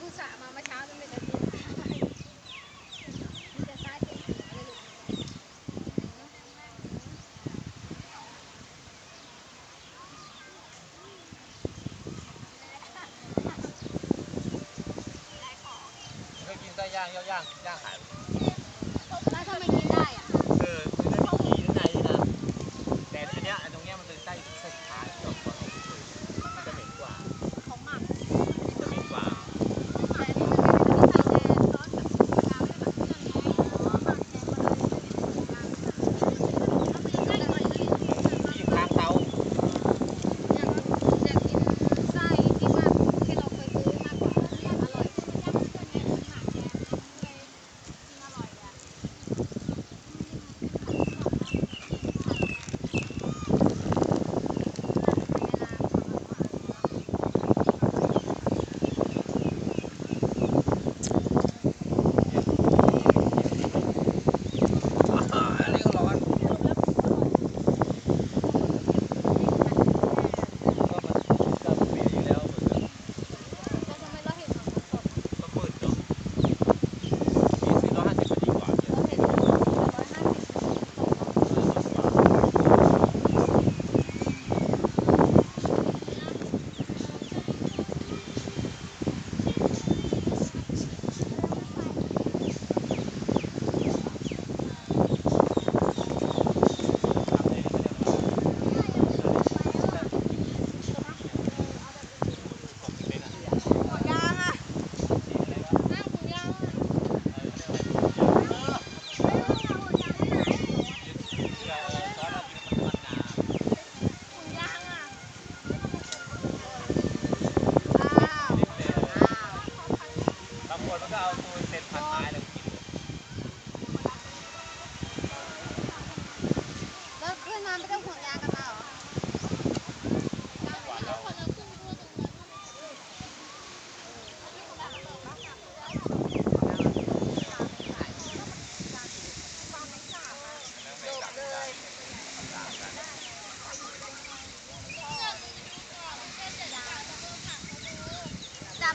ผู้สามาเมื่อเช้ามันไม่ได้ดูมัจะซ้ายเจ็บเลยให้กินไส้ย่างย่างย่างหาย แล้วถ้าไม่กินได้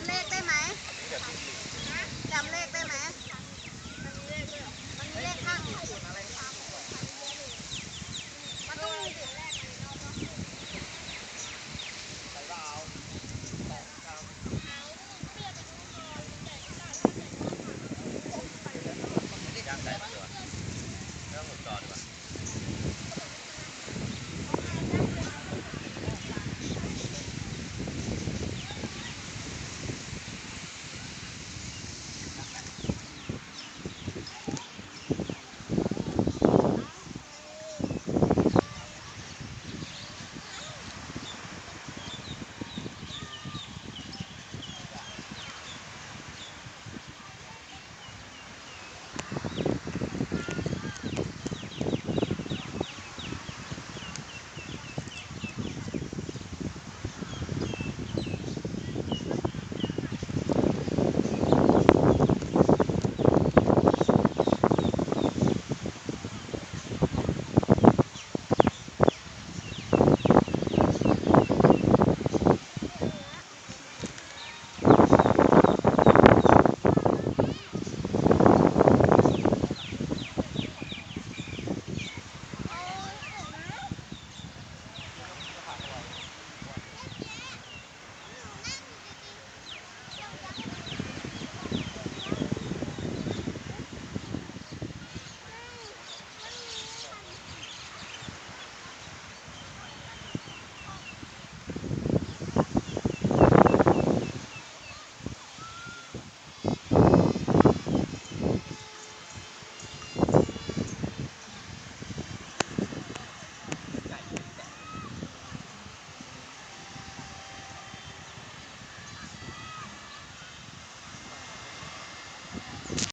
จำเลขได้ไหมจำเลขได้ไหม